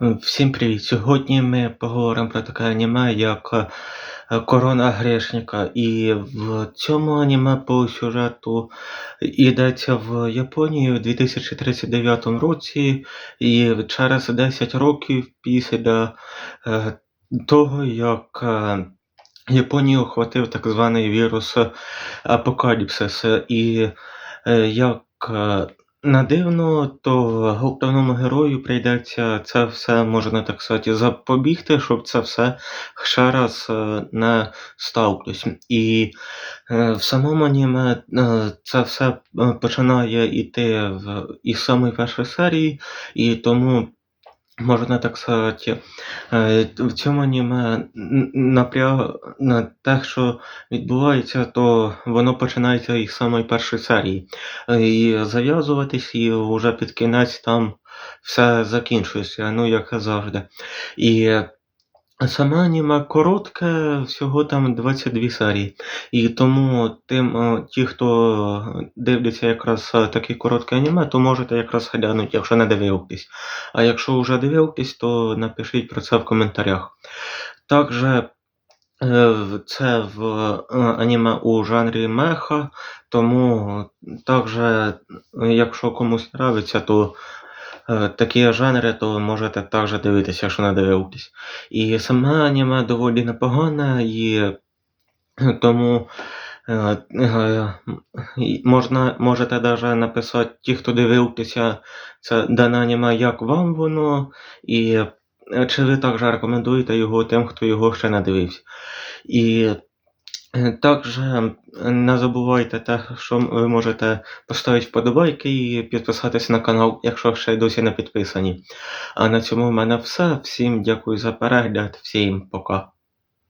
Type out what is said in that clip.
Всім привіт! Сьогодні ми поговоримо про таке аніме, як е, Корона Грешника. І в цьому аніме по сюжету йдеться в Японії в 2039 році, і через 10 років після е, того, як е, Японію охватив так званий вірус Апокаліпсис. І е, як е, на дивно, то головному герою прийдеться це все, можна так сказати, запобігти, щоб це все ще раз е, не сталося. І е, в самому аніме е, це все починає йти в із самої першої серії, і тому. Можна так сказати, е, в цьому аніме напряг на те, що відбувається, то воно починається із самої першої серії. Е, І зав'язуватись, і вже під кінець там все закінчується, ну як завжди. І саме аніме коротке, всього там 22 серії. І тому тим, ті, хто дивляться якраз е, такі короткі аніме, то можете якраз глянути, якщо не дивитесь. А якщо вже дивитесь, то напишіть про це в коментарях. Також е, це в е, аніме у жанрі меха, тому також, якщо комусь нравиться, то такі жанри, то можете також дивитися, якщо не дивитесь. І саме аніме доволі непогане, і е, тому е, е, можна, можете навіть написати ті, хто дивився це дане аніме, як вам воно, і е, чи ви також рекомендуєте його тим, хто його ще не дивився. І е, також е, не забувайте те, що ви можете поставити вподобайки і підписатися на канал, якщо ще досі не підписані. А на цьому в мене все. Всім дякую за перегляд, всім пока.